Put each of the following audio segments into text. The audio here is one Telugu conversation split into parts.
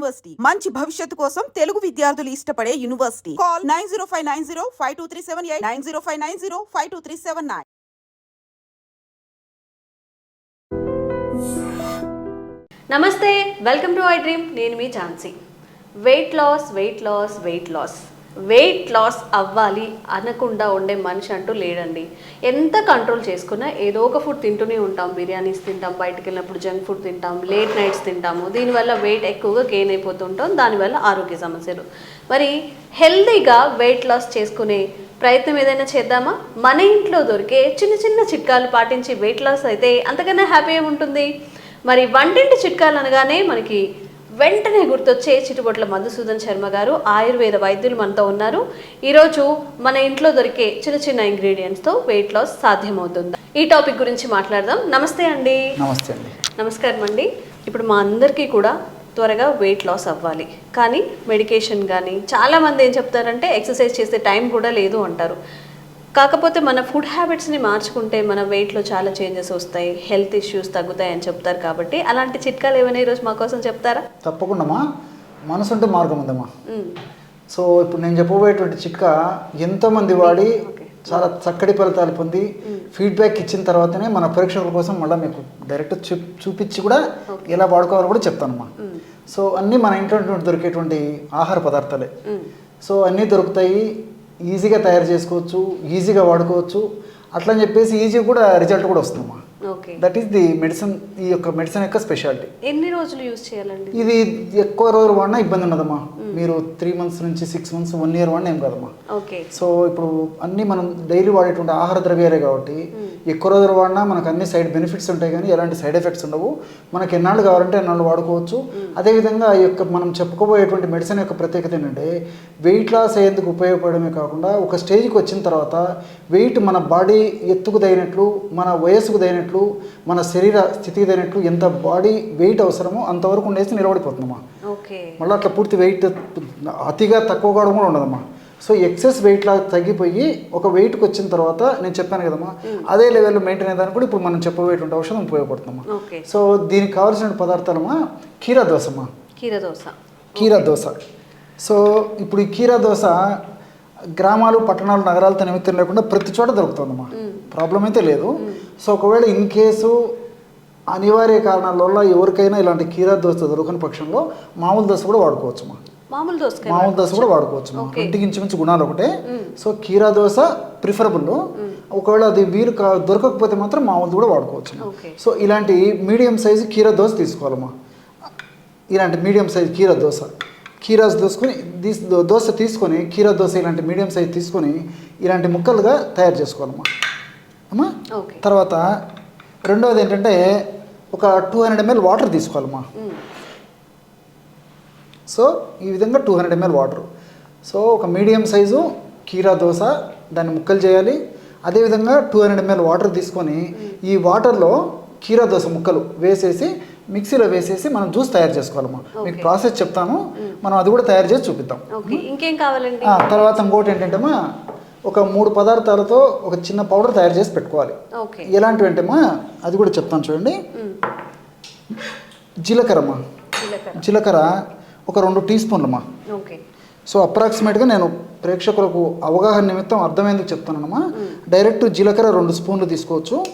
యూనివర్సిటీ. మంచి భవిష్యత్తు కోసం తెలుగు విద్యార్థులు ఇష్టపడే university. Call nine zero five nine zero five two three seven eight nine zero five nine zero five two three seven nine. Namaste welcome to I dream. నేను మీ Jhansi. Weight loss weight loss weight loss weight loss అవ్వాలి అనకుండా ఉండే మనిషి అంటూ లేడండి. ఎంత కంట్రోల్ చేసుకున్నా ఏదో ఒక ఫుడ్ తింటూనే ఉంటాం. బిర్యానీస్ తింటాం బయటకు వెళ్ళినప్పుడు జంక్ ఫుడ్ తింటాం లేట్ నైట్స్ తింటాము. దీనివల్ల వెయిట్ ఎక్కువగా గెయిన్ అయిపోతుంటాం దానివల్ల ఆరోగ్య సమస్యలు మరి హెల్తీగా వెయిట్ లాస్ చేసుకునే ప్రయత్నం ఏదైనా చేద్దామా? మన ఇంట్లో దొరికే చిన్న చిన్న చిట్కాలు పాటించి వెయిట్ లాస్ అయితే అంతకన్నా హ్యాపీ ఉంటుంది మరి వంటింటి చిట్కాలు అనగానే మనకి వెంటనే గుర్తొచ్చే చిటుబొట్ల మధుసూదన్ శర్మ గారు ఆయుర్వేద వైద్యులు మనతో ఉన్నారు. ఈరోజు మన ఇంట్లో దొరికే చిన్న చిన్న ఇంగ్రీడియంట్స్తో వెయిట్ లాస్ సాధ్యమవుతుంది. ఈ టాపిక్ గురించి మాట్లాడదాం. నమస్తే అండి. నమస్తే అండి. నమస్కారం అండి. ఇప్పుడు మా అందరికీ కూడా త్వరగా వెయిట్ లాస్ అవ్వాలి. కానీ మెడికేషన్ కానీ చాలామంది ఏం చెప్తారంటే ఎక్సర్సైజ్ చేసే టైం కూడా లేదు అంటారు. కాకపోతే మన ఫుడ్ హ్యాబిట్స్ని మార్చుకుంటే మన వెయిట్లో చాలా చేంజెస్ వస్తాయి హెల్త్ ఇష్యూస్ తగ్గుతాయి అని చెప్తారు కాబట్టి అలాంటి చిట్కాలు ఏమైనా ఈరోజు మా కోసం చెప్తారా? తప్పకుండామా మనసు ఉంటే మార్గం ఉందమ్మా. మ్మ్. సో ఇప్పుడు నేను చెప్పబోయేటువంటి చిట్కా ఎంతోమంది వాడి చాలా చక్కటి ఫలితాలు పొంది ఫీడ్బ్యాక్ ఇచ్చిన తర్వాతనే మన పరీక్షల కోసం మళ్ళీ మీకు డైరెక్ట్ చూ చూపించి కూడా ఎలా వాడుకోవాలో కూడా చెప్తానమ్మా. సో అన్నీ మన ఇంట్లో దొరికేటువంటి ఆహార పదార్థాలే. సో అన్నీ దొరుకుతాయి. ఈజీగా తయారు చేసుకోవచ్చు ఈజీగా వాడుకోవచ్చు. అట్లా అని చెప్పేసి ఈజీ కూడా రిజల్ట్ కూడా వస్తుందమ్మా. Okay. That is the medicine ఈ యొక్క మెడిసిన్ యొక్క స్పెషాలిటీ ఎన్ని రోజులు యూజ్ చేయాలండి? ఇది ఎక్కువ రోజులు వాడినా ఇబ్బంది ఉండదమ్మా. మీరు త్రీ మంత్స్ నుంచి సిక్స్ మంత్స్ వన్ ఇయర్ వాడినా ఏం కాదమ్మా. ఓకే. సో ఇప్పుడు అన్ని మనం డైలీ వాడేటువంటి ఆహార ద్రవ్యాలే కాబట్టి ఎక్కువ రోజులు వాడినా మనకు అన్ని సైడ్ బెనిఫిట్స్ ఉంటాయి కానీ ఎలాంటి సైడ్ ఎఫెక్ట్స్ ఉండవు. మనకి ఎన్నాళ్ళు కావాలంటే ఎన్నాళ్ళు వాడుకోవచ్చు. అదేవిధంగా ఈ యొక్క మనం చెప్పుకోబోయేటువంటి మెడిసిన్ యొక్క ప్రత్యేకత ఏంటంటే వెయిట్ లాస్ అయ్యేందుకు ఉపయోగపడమే కాకుండా ఒక స్టేజ్కి వచ్చిన తర్వాత వెయిట్ మన బాడీ ఎత్తుకు తగినట్లు మన వయస్సుకు తగినట్లు మన శరీర స్థితికి తగినట్లు ఎంత బాడీ వెయిట్ అవసరమో అంతవరకు ఉండేసి నిలబడిపోతుందమ్మా. మళ్ళీ అట్లా పూర్తి వెయిట్ అతిగా తక్కువ కావడం కూడా ఉండదమ్మా. సో ఎక్సెస్ వెయిట్ లాగా తగ్గిపోయి ఒక వెయిట్కి వచ్చిన తర్వాత నేను చెప్పాను కదమ్మా అదే లెవెల్లో మెయింటైన్ అయ్యేదానికి కూడా ఇప్పుడు మనం చెప్పబోయేటువంటి ఔషధం ఉపయోగపడుతుందమ్మా. సో దీనికి కావాల్సిన పదార్థాలమ్మా కీరా దోశమ్మా కీర దోశ కీరా దోశ సో ఇప్పుడు ఈ కీరా దోశ గ్రామాలు పట్టణాలు నగరాలతో నిమిత్తం లేకుండా ప్రతి చోట దొరుకుతుందమ్మా. ప్రాబ్లం అయితే లేదు. సో ఒకవేళ ఇన్ కేసు అనివార్య కారణాల వల్ల ఎవరికైనా ఇలాంటి కీరా దోశ దొరకని పక్షంలో మామూలు దోశ కూడా వాడుకోవచ్చమ్మా మామూలు దోసకాయ మామూలు దోశ కూడా వాడుకోవచ్చు. ఇంటికి ఇంచుమించు గుణాలు ఒకటే. సో కీరా దోశ ప్రిఫరబుల్ ఒకవేళ అది వీలు దొరకకపోతే మాత్రం మామూలు కూడా వాడుకోవచ్చు. సో ఇలాంటి మీడియం సైజు కీరా దోశ తీసుకోవాలమ్మా. ఇలాంటి మీడియం సైజ్ కీరా దోశ. కీరా దోసుకొని దోశ తీసుకొని కీరా దోశ ఇలాంటి మీడియం సైజ్ తీసుకొని ఇలాంటి ముక్కలుగా తయారు చేసుకోవాలమ్మా. అమ్మా? తర్వాత రెండవది ఏంటంటే ఒక టూ హండ్రెడ్ ఎంఎల్ వాటర్ తీసుకోవాలమ్మా. మ్మ్. సో ఈ విధంగా two hundred ml water. So ఒక మీడియం సైజు కీరా దోశ దాన్ని ముక్కలు చేయాలి. అదేవిధంగా టూ హండ్రెడ్ ఎంఎల్ వాటర్ తీసుకొని ఈ వాటర్లో కీరా దోశ ముక్కలు వేసేసి మిక్సీలో వేసేసి మనం జ్యూస్ తయారు చేసుకోవాలమ్మా. మీకు. ప్రాసెస్ చెప్తాను. మనం అది కూడా తయారు చేసి చూపిద్దాం. ఇంకేం కావాలండి? తర్వాత ఇంకోటి ఏంటంటేమా ఒక మూడు పదార్థాలతో ఒక చిన్న పౌడర్ తయారు చేసి పెట్టుకోవాలి. ఓకే. ఎలాంటివి అంటేమా అది కూడా చెప్తాను చూడండి. మ్మ్. జీలకర్రమ్మా జీలకర్ర. ఒక రెండు టీ స్పూన్లమ్మా. ఓకే. సో అప్రాక్సిమేట్గా నేను ప్రేక్షకులకు అవగాహన నిమిత్తం అర్థమేందుకు చెప్తానమ్మా డైరెక్ట్ జీలకర్ర రెండు స్పూన్లు తీసుకోవచ్చు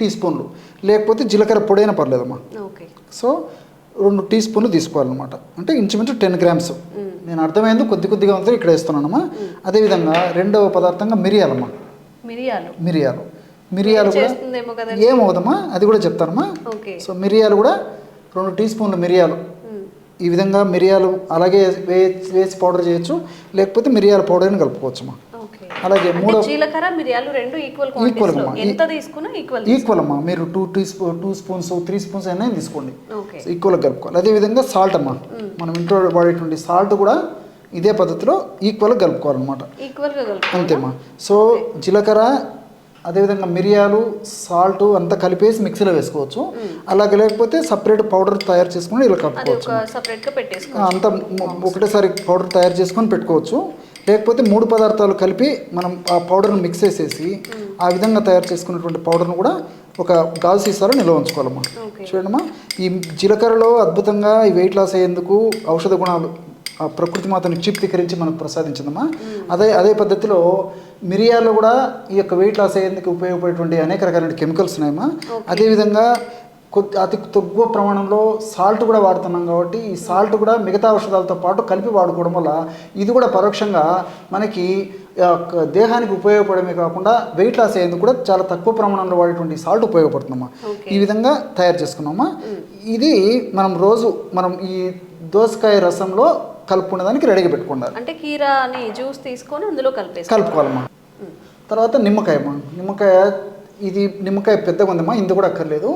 టీ స్పూన్లు. లేకపోతే జీలకర్ర పొడైనా పర్లేదమ్మా. ఓకే. సో రెండు టీ స్పూన్లు తీసుకోవాలన్నమాట. అంటే ఇంచుమించు టెన్ గ్రామ్స్. నేను అర్థమైంది కొద్ది కొద్దిగా ఉంది ఇక్కడ వేస్తున్నానమ్మా. అదేవిధంగా రెండవ పదార్థంగా మిరియాలమ్మా. మిరియాలు. మిరియాలు. మిరియాలు కూడా ఏమవుదమ్మా అది కూడా చెప్తానమ్మా. ఓకే. సో మిరియాలు కూడా రెండు టీ స్పూన్లు మిరియాలు. ఈ విధంగా మిరియాలు అలాగే వేసి పౌడర్ చేయొచ్చు. లేకపోతే మిరియాల పౌడర్ని కలుపుకోవచ్చమ్మా. ఓకే అలాగే మూడో జీలకర్ర మిరియాలు రెండు ఈక్వల్ క్వాంటిటీస్ అమ్మా. ఎంత తీసుకున్నా ఈక్వల్ ఈక్వల్ అమ్మా. మీరు two teaspoon two spoons three spoons అయినా తీసుకోండి. ఈక్వల్గా కలుపుకోవాలి. అదేవిధంగా సాల్ట్ అమ్మా. మనం ఇంట్లో వాడేటువంటి సాల్ట్ కూడా ఇదే పద్ధతిలో ఈక్వల్గా కలుపుకోవాలన్నమాట. ఈక్వల్ అంతేమ్మా. సో జీలకర్ర అదేవిధంగా మిరియాలు సాల్ట్ అంతా కలిపేసి మిక్సీలో వేసుకోవచ్చు. అలాగే లేకపోతే సపరేట్ పౌడర్ తయారు చేసుకుని ఇలా కలుపుకోవచ్చు అంతా ఒకటేసారి పౌడర్ తయారు చేసుకొని పెట్టుకోవచ్చు. లేకపోతే మూడు పదార్థాలు కలిపి మనం ఆ పౌడర్ని మిక్స్ చేసేసి ఆ విధంగా తయారు చేసుకున్నటువంటి పౌడర్ను కూడా ఒక గాజు సీసాలో నిల్వ ఉంచుకోవాలమ్మా చూడమ్మా ఈ జీలకర్రలో అద్భుతంగా ఈ వెయిట్ లాస్ అయ్యేందుకు ఔషధ గుణాలు ఆ ప్రకృతి మాత నిక్షిప్తీకరించి మనకు ప్రసాదించిందమ్మా. అదే అదే పద్ధతిలో మిరియాల్లో కూడా ఈ యొక్క వెయిట్ లాస్ అయ్యేందుకు ఉపయోగపడేటువంటి అనేక రకాలైన కెమికల్స్ ఉన్నాయమ్మా. అదేవిధంగా కొద్ది అతి తక్కువ ప్రమాణంలో సాల్ట్ కూడా వాడుతున్నాం కాబట్టి ఈ సాల్ట్ కూడా మిగతా ఔషధాలతో పాటు కలిపి వాడుకోవడం వల్ల ఇది కూడా పరోక్షంగా మనకి దేహానికి ఉపయోగపడమే కాకుండా వెయిట్ లాస్ అయ్యేందుకు కూడా చాలా తక్కువ ప్రమాణంలో వాడేటువంటి సాల్ట్ ఉపయోగపడుతుందమ్మా. ఈ విధంగా తయారు చేసుకున్నామా ఇది మనం రోజు మనం ఈ దోసకాయ రసంలో కలుపుకునేదానికి రెడీగా పెట్టుకుండాలి. అంటే కీరా అని జ్యూస్ తీసుకొని అందులో కలిపేసి కలుపుకోవాలమ్మా. తర్వాత నిమ్మకాయ అమ్మా నిమ్మకాయ ఇది నిమ్మకాయ పెద్దగా ఉందమ్మా ఇంత కూడా అక్కర్లేదు.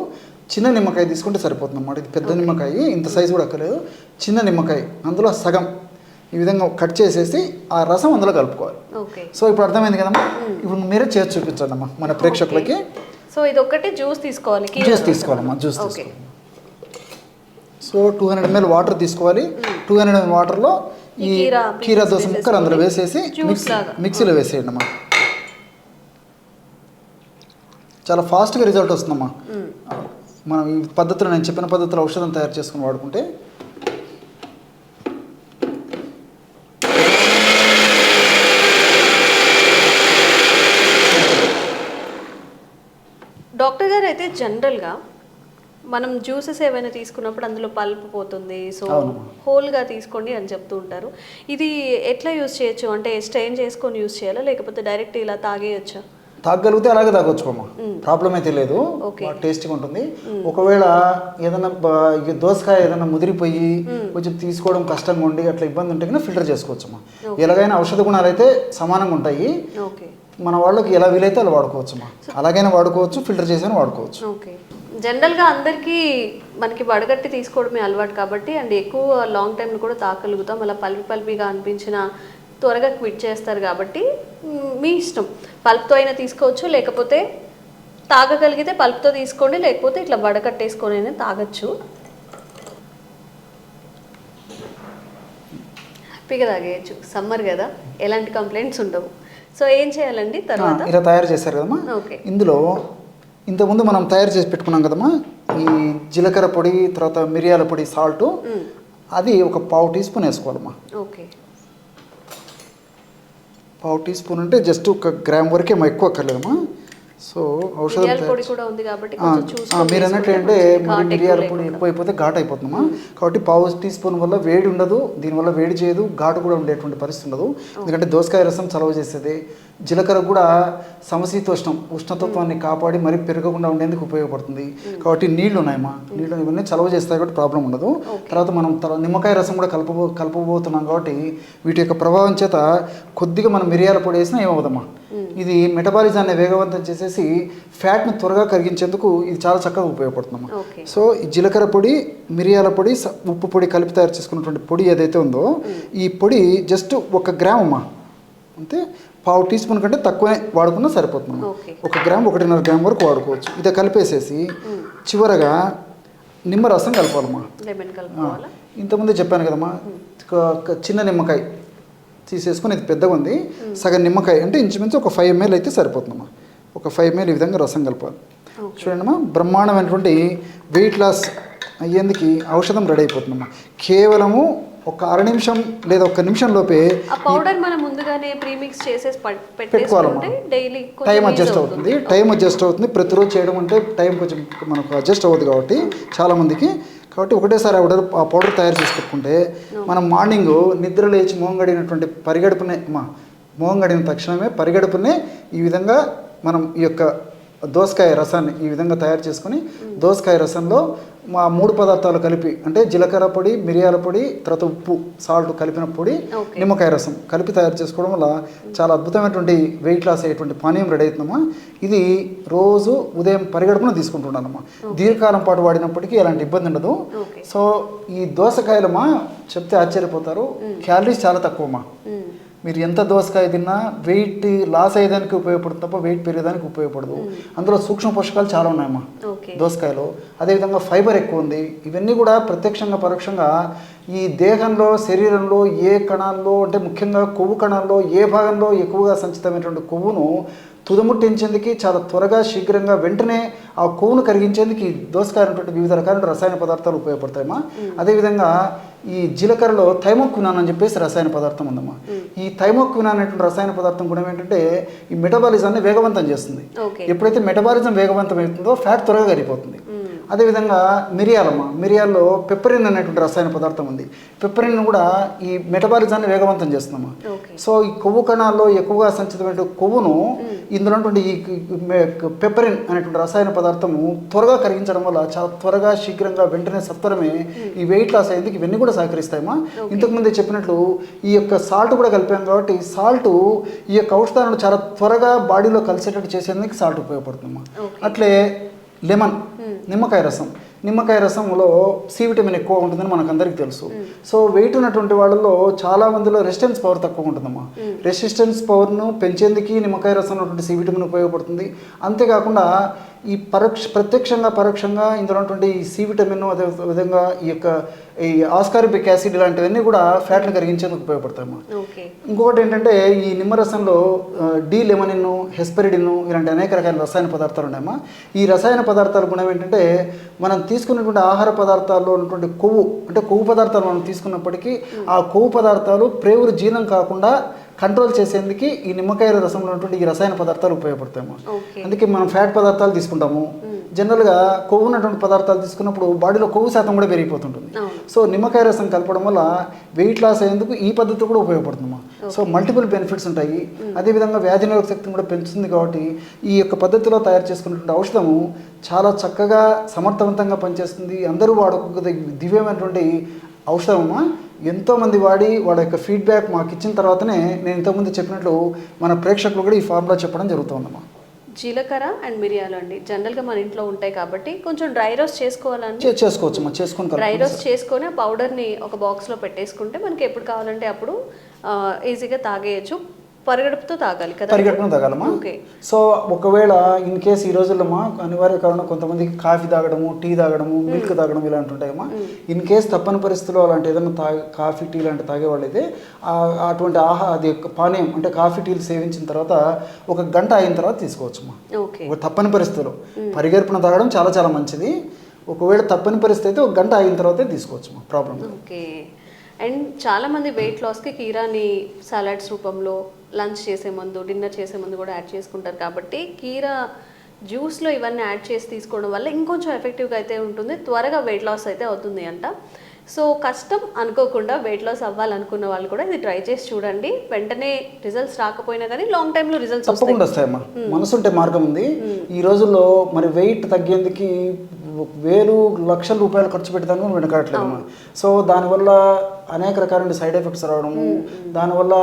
చిన్న నిమ్మకాయ తీసుకుంటే సరిపోతుందన్నమాట. ఇది పెద్ద నిమ్మకాయ ఇంత సైజు కూడా అక్కర్లేదు. చిన్న నిమ్మకాయ అందులో సగం. ఈ విధంగా కట్ చేసేసి ఆ రసం అందులో కలుపుకోవాలి. సో ఇప్పుడు అర్థమైంది కదమ్మా? ఇప్పుడు మీరే చేసి చూపించండి అమ్మా మన ప్రేక్షకులకి. సో ఇది ఒక్కటి జ్యూస్ తీసుకోవాలి జ్యూస్. తీసుకోవాలమ్మా జ్యూస్ తీసుకోవాలి. So two hundred ml water తీసుకోవాలి. టూ హండ్రెడ్ ఎంఎల్ వాటర్లో ఈ కీరా దోశ ముక్కలు అందులో వేసేసి. మిక్సీలో వేసేయండి అమ్మా చాలా ఫాస్ట్గా రిజల్ట్ వస్తుందమ్మా. మనం ఈ పద్ధతిలో నేను చెప్పిన పద్ధతిలో ఔషధం తయారు చేసుకుని వాడుకుంటే డాక్టర్ గారు అయితే జనరల్గా మనం జ్యూసెస్ ఏవైనా తీసుకున్నప్పుడు అందులో పల్ప్ పోతుంది సో. హోల్గా తీసుకోండి అని చెప్తూ ఉంటారు. ఇది ఎట్లా యూస్ చేయొచ్చు? అంటే స్ట్రెయిన్ చేసుకొని యూస్ చేయాలా? లేకపోతే డైరెక్ట్ ఇలా తాగేయచ్చా? తాగగలిగితే అలాగే తాగొచ్చుకోమ్మా ప్రాబ్లం అయితే లేదు. టేస్టీగా ఉంటుంది. ఒకవేళ ఏదైనా దోసకాయ ఏదైనా ముదిరిపోయి కొంచెం తీసుకోవడం కష్టంగా ఉండి అట్లా ఇబ్బంది ఉంటే కన్నా ఫిల్టర్ చేసుకోవచ్చమ్మా. ఎలాగైనా ఔషధ గుణాలు అయితే సమానంగా ఉంటాయి. ఓకే. మన వాళ్ళకి ఎలా వీలైతే అలా వాడుకోవచ్చమ్మా. అలాగైనా వాడుకోవచ్చు ఫిల్టర్ చేసైనా వాడుకోవచ్చు. ఓకే. జనరల్గా అందరికీ మనకి వడగట్టి తీసుకోవడమే అలవాటు కాబట్టి అండ్ ఎక్కువ లాంగ్ టైం కూడా తాగలుగుతాం అలా పల్పి పల్పిగా అనిపించిన త్వరగా క్విట్ చేస్తారు కాబట్టి మ్, ఇష్టం. పల్ప్తో అయినా తీసుకోవచ్చు లేకపోతే తాగగలిగితే పల్ప్తో తీసుకోండి లేకపోతే ఇట్లా వడకట్టేసుకొని అయినా తాగొచ్చు. హ్యాపీగా తాగేయచ్చు. సమ్మర్ కదా ఎలాంటి కంప్లైంట్స్ ఉండవు. సో ఏం చేయాలండి? తర్వాత ఇలా తయారు చేశారు కదమ్మా. ఓకే. ఇందులో ఇంతకుముందు మనం తయారు చేసి పెట్టుకున్నాం కదమ్మా ఈ జీలకర్ర పొడి తర్వాత మిరియాల పొడి సాల్ట్ అది ఒక పావు టీ స్పూన్ వేసుకోవాలమ్మా. ఓకే. పావు టీ స్పూన్ అంటే జస్ట్ ఒక గ్రామ్ వరకే ఎక్కువ అక్కర్లేదమ్మా. సో ఔషధం పొడి కూడా ఉంది కాబట్టి మీరు అన్నట్టు అంటే. మరి మిరియాల పొడి లేకుండా. ఎక్కువ అయిపోతే ఘాటు అయిపోతుందమ్మా. కాబట్టి పావు టీ స్పూన్ వల్ల వేడి ఉండదు దీనివల్ల వేడి చేయదు ఘాటు కూడా ఉండేటువంటి పరిస్థితి ఉండదు. ఎందుకంటే దోసకాయ రసం చలవ చేసేది. జీలకర్ర కూడా సమశీతోష్ణం ఉష్ణతత్వాన్ని కాపాడి మరి పెరగకుండా ఉండేందుకు ఉపయోగపడుతుంది. కాబట్టి నీళ్ళు ఉన్నాయమ్మా. నీళ్ళు ఇవన్నీ చలవ చేస్తాయి కాబట్టి ప్రాబ్లం ఉండదు. తర్వాత మనం నిమ్మకాయ రసం కూడా కలపబో కలపబోతున్నాం కాబట్టి వీటి యొక్క ప్రభావం చేత కొద్దిగా మనం మిరియాల పొడి వేసినా ఏమవుదమ్మా ఇది మెటబాలిజాన్ని వేగవంతం చేసేసి ఫ్యాట్ని త్వరగా కరిగించేందుకు ఇది చాలా చక్కగా ఉపయోగపడుతుందమ్మా. ఓకే. సో ఈ జీలకర్ర పొడి మిరియాల పొడి ఉప్పు పొడి కలిపి తయారు చేసుకున్నటువంటి పొడి ఏదైతే ఉందో ఈ పొడి జస్ట్ ఒక గ్రామ్ అమ్మా. అంతే? పావు టీ స్పూన్ కంటే తక్కువనే వాడుకున్నా సరిపోతుంది ఒక గ్రామ్ ఒకటిన్నర గ్రామ్ వరకు వాడుకోవచ్చు. ఇది కలిపేసేసి చివరగా నిమ్మరసం కలపాలమ్మా. ఇంతకుముందే చెప్పాను కదమ్మా చిన్న నిమ్మకాయ. తీసేసుకొని ఇది పెద్దగా ఉంది. సగం నిమ్మకాయ అంటే ఇంచుమించు ఒక ఫైవ్ ఎంఎల్ అయితే సరిపోతుందమ్మా ఒక ఫైవ్ ఎంఎల్ ఈ విధంగా రసం కలపాలి. చూడండి అమ్మా బ్రహ్మాండమైనటువంటి వెయిట్ లాస్ అయ్యేందుకు ఔషధం రెడీ అయిపోతుందమ్మా కేవలము ఒక అర నిమిషం లేదా ఒక నిమిషం లోపే పౌడర్ మనం ముందుగానే ప్రీమిక్స్ చేసేసి పట్- పెట్టుకోవాలమ్మా. డైలీ టైం అడ్జస్ట్ అవుతుంది. టైం అడ్జస్ట్ అవుతుంది. ప్రతిరోజు చేయడం అంటే టైం కొంచెం మనకు అడ్జస్ట్ అవ్వదు కాబట్టి చాలామందికి కాబట్టి ఒకటేసారి ఆ పౌడర్ ఆ పౌడర్ తయారు చేసి పెట్టుకుంటే మనం మార్నింగ్ నిద్ర లేచి మోంగడినటువంటి పరిగడుపునే మా మోంగడిన తక్షణమే పరిగడుపునే ఈ విధంగా మనం ఈ యొక్క దోసకాయ రసాన్ని ఈ విధంగా తయారు చేసుకొని దోసకాయ రసంలో మా మూడు పదార్థాలు కలిపి అంటే జీలకర్ర పొడి మిరియాల పొడి తర్వాత ఉప్పు సాల్ట్ కలిపిన పొడి. నిమ్మకాయ రసం కలిపి తయారు చేసుకోవడం వల్ల చాలా అద్భుతమైనటువంటి వెయిట్ లాస్ అయ్యేటువంటి పానీయం రెడీ అవుతుందమ్మా ఇది రోజు ఉదయం పరిగడుపున తీసుకుంటున్నానమ్మా దీర్ఘకాలం పాటు వాడినప్పటికీ ఎలాంటి ఇబ్బంది ఉండదు. సో ఈ దోసకాయలమ్మా చెప్తే ఆశ్చర్యపోతారు. క్యాలరీస్ చాలా తక్కువమ్మా. మ్మ్. మీరు ఎంత దోసకాయ తిన్నా వెయిట్ లాస్ అయ్యేదానికి ఉపయోగపడుతుంది తప్ప వెయిట్ పెరిగేదానికి ఉపయోగపడదు. అందులో సూక్ష్మ పోషకాలు చాలా ఉన్నాయమ్మా. దోసకాయలో. అదేవిధంగా ఫైబర్ ఎక్కువ ఉంది. ఇవన్నీ కూడా ప్రత్యక్షంగా పరోక్షంగా ఈ దేహంలో శరీరంలో ఏ కణాల్లో అంటే ముఖ్యంగా కొవ్వు కణాల్లో ఏ భాగంలో ఎక్కువగా సంచితమైనటువంటి కొవ్వును తుదముట్టించేందుకు చాలా త్వరగా శీఘ్రంగా వెంటనే ఆ కొవ్వును కరిగించేందుకు దోసకాయనటువంటి వివిధ రకాల రసాయన పదార్థాలు ఉపయోగపడతాయమ్మా. అదేవిధంగా ఈ జీలకర్రలో థైమోక్వినాన్ అని చెప్పేసి రసాయన పదార్థం ఉందమ్మా. ఈ థైమోక్వినాన్ అనేటువంటి రసాయన పదార్థం గుణం ఏంటంటే ఈ మెటబాలిజాన్ని వేగవంతం చేస్తుంది. ఎప్పుడైతే మెటబాలిజం వేగవంతం అవుతుందో ఫ్యాట్ త్వరగా కరిగిపోతుంది. అదేవిధంగా మిరియాలమ్మ. మిరియాల్లో పెప్పరిన్ అనేటువంటి రసాయన పదార్థం ఉంది. పెప్పరిన్ కూడా ఈ మెటబాలిజాన్ని వేగవంతం చేస్తుందమ్మా. సో ఈ కొవ్వు కణాల్లో ఎక్కువగా సంచితమైన కొవ్వును ఇందులో ఈ పెప్పరిన్ అనేటువంటి రసాయన పదార్థము త్వరగా కరిగించడం వల్ల చాలా త్వరగా శీఘ్రంగా వెంటనే సత్వరమే ఈ వెయిట్ లాస్ అయ్యేందుకు ఇవన్నీ కూడా సహకరిస్తాయమ్మా. ఇంతకుముందే చెప్పినట్లు ఈ యొక్క సాల్ట్ కూడా కలిపాం కాబట్టి సాల్ట్ ఈ యొక్క ఔషధాలను చాలా త్వరగా బాడీలో కలిసేటట్టు చేసేందుకు సాల్ట్ ఉపయోగపడుతుందమ్మా. అట్లే లెమన్. నిమ్మకాయ రసం. నిమ్మకాయ రసంలో సి విటమిన్ ఎక్కువ ఉంటుందని మనకు అందరికీ తెలుసు సో వెయిట్ ఉన్నటువంటి వాళ్ళలో చాలా మందిలో రెసిస్టెన్స్ పవర్ తక్కువ ఉంటుందమ్మా. రెసిస్టెన్స్ పవర్ను పెంచేందుకు నిమ్మకాయ రసంలో ఉన్నటువంటి సి విటమిన్ ఉపయోగపడుతుంది. అంతేకాకుండా ఈ పరోక్ష ప్రత్యక్షంగా పరోక్షంగా ఇందులో ఉన్నటువంటి ఈ సి విటమిన్ అదే విధంగా ఈ యొక్క ఈ ఆస్కారిబిక్ యాసిడ్ ఇలాంటివన్నీ కూడా ఫ్యాట్ను కరిగించేందుకు ఉపయోగపడతాయమ్మా. ఓకే. ఇంకొకటి ఏంటంటే ఈ నిమ్మరసంలో డి లెమనిన్ హెస్పెరిడిన్ ఇలాంటి అనేక రకాల రసాయన పదార్థాలు ఉన్నాయమ్మా. ఈ రసాయన పదార్థాల గుణం ఏంటంటే మనం తీసుకున్నటువంటి ఆహార పదార్థాల్లో ఉన్నటువంటి కొవ్వు అంటే కొవ్వు పదార్థాలు మనం తీసుకున్నప్పటికీ ఆ కొవ్వు పదార్థాలు ప్రేవురు జీర్ణం కాకుండా కంట్రోల్ చేసేందుకు ఈ నిమ్మకాయ రసంలో ఉన్నటువంటి ఈ రసాయన పదార్థాలు ఉపయోగపడతాయమ్మా ఓకే. అందుకే మనం ఫ్యాట్ పదార్థాలు తీసుకుంటాము. జనరల్గా కొవ్వు ఉన్నటువంటి పదార్థాలు తీసుకున్నప్పుడు బాడీలో కొవ్వు శాతం కూడా పెరిగిపోతుంటుంది. సో నిమ్మకాయ రసం కలపడం వల్ల వెయిట్ లాస్ అయ్యేందుకు ఈ పద్ధతి కూడా ఉపయోగపడుతుందమ్మా. సో మల్టిపుల్ బెనిఫిట్స్ ఉంటాయి. అదేవిధంగా వ్యాధి నిరోధక శక్తిని కూడా పెంచుతుంది కాబట్టి ఈ యొక్క పద్ధతిలో తయారు చేసుకున్నటువంటి ఔషధము చాలా చక్కగా సమర్థవంతంగా పనిచేస్తుంది. అందరూ వాడుకోగల దివ్యమైనటువంటి ఔషధమమ్మా. ఎంతోమంది వాడి వాళ్ళ యొక్క ఫీడ్బ్యాక్ మాకు ఇచ్చిన తర్వాతనే నేను ఇంతకుముందు చెప్పినట్లు మన ప్రేక్షకులు కూడా ఈ ఫార్ములా చెప్పడం జరుగుతుందమ్మా. జీలకర్ర అండ్ మిరియాలు అండి. జనరల్గా మన ఇంట్లో ఉంటాయి కాబట్టి కొంచెం డ్రై రోస్ట్ చేసుకోవాలండి. చే- చేసుకోవచ్చమ్మా చేసుకొని డ్రై రోస్ట్ చేసుకొని ఆ పౌడర్ని ఒక బాక్స్లో పెట్టేసుకుంటే మనకి ఎప్పుడు కావాలంటే అప్పుడు ఈజీగా తాగేయచ్చు. పరిగడుపుతో తాగాలి కదా? తాగాలమ్మా. సో ఒకవేళ ఇన్ కేస్ ఈ రోజుల్లో అనివార్య కారణం కొంతమందికి కాఫీ తాగడము టీ తాగడము మిల్క్ తాగడం ఇలాంటి ఉంటాయమ్మా ఇన్ కేస్ తప్పని పరిస్థితుల్లో అలాంటి ఏదైనా తాగే కాఫీ టీ లాంటి తాగేవాళ్ళు అయితే అటువంటి ఆహా అది పానీయం అంటే కాఫీ టీలు సేవించిన తర్వాత ఒక గంట అయిన తర్వాత తీసుకోవచ్చమ్మా ఒక తప్పని పరిస్థితుల్లో పరిగెడుపున తాగడం చాలా చాలా మంచిది. ఒకవేళ తప్పని పరిస్థితి అయితే ఒక గంట అయిన తర్వాతే తీసుకోవచ్చమ్మా ప్రాబ్లం. ఓకే. అండ్ చాలా మంది వెయిట్ లాస్కి కీరాని సలాడ్స్ రూపంలో లంచ్ చేసే ముందు డిన్నర్ చేసే ముందు కూడా యాడ్ చేసుకుంటారు కాబట్టి కీరా జ్యూస్లో ఇవన్నీ యాడ్ చేసి తీసుకోవడం వల్ల ఇంకొంచెం ఎఫెక్టివ్గా అయితే ఉంటుంది. త్వరగా వెయిట్ లాస్ అయితే అవుతుంది అంట. సో కష్టం అనుకోకుండా వెయిట్ లాస్ అవ్వాలనుకున్న వాళ్ళు కూడా ఇది ట్రై చేసి చూడండి. వెంటనే రిజల్ట్స్ రాకపోయినా కానీ లాంగ్ టైంలో రిజల్ట్స్ వస్తాయి. తప్పకుండా వస్తాయమ్మా మనసు ఉంటే మార్గం ఉంది. ఈ రోజుల్లో మరి వెయిట్ తగ్గేందుకు వేలు లక్షల రూపాయలు ఖర్చు పెట్టడానికి వెనకాడట్లేదమ్మా సో దానివల్ల అనేక రకాలైన సైడ్ ఎఫెక్ట్స్ రావడము దానివల్ల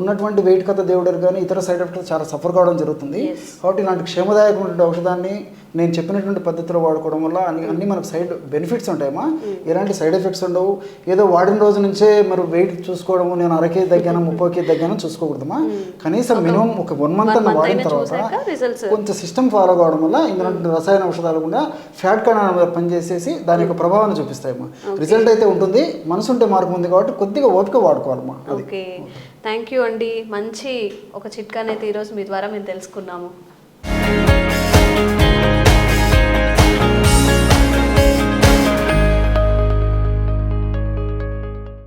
ఉన్నటువంటి వెయిట్ కథ దేవుడారు కానీ ఇతర సైడ్ ఎఫెక్ట్స్ చాలా సఫర్ కావడం జరుగుతుంది. కాబట్టి ఇలాంటి క్షేమదాయకమైనటువంటి ఔషధాన్ని నేను చెప్పినటువంటి పద్ధతిలో వాడుకోవడం వల్ల అన్ని అన్ని మనకు సైడ్ బెనిఫిట్స్ ఉంటాయమ్మా. ఎలాంటి సైడ్ ఎఫెక్ట్స్ ఉండవు. ఏదో వాడిన రోజు నుంచే మరి వెయిట్ చూసుకోవడము నేను అరకే తగ్గాను ముప్పై కేజీ తగ్గాను చూసుకోకూడదమ్మా. కనీసం మినిమం ఒక వన్ మంత్ అన్న వాడిన తర్వాత. కొంత సిస్టమ్ ఫాలో కావడం వల్ల ఇందులో రసాయన ఔషధాలు కూడా ఫ్యాట్ కణాల మీద పనిచేసేసి దాని యొక్క ప్రభావాన్ని చూపిస్తాయమ్మా. రిజల్ట్ అయితే ఉంటుంది. మనసు ఉంటే మార్గం ఉంది కాబట్టి కొద్దిగా ఓపిక వాడుకోవాలమ్మా. ఓకే. థ్యాంక్ యూ అండి. మంచి ఒక చిట్కానైతే ఈరోజు మీ ద్వారా మేము తెలుసుకున్నాము.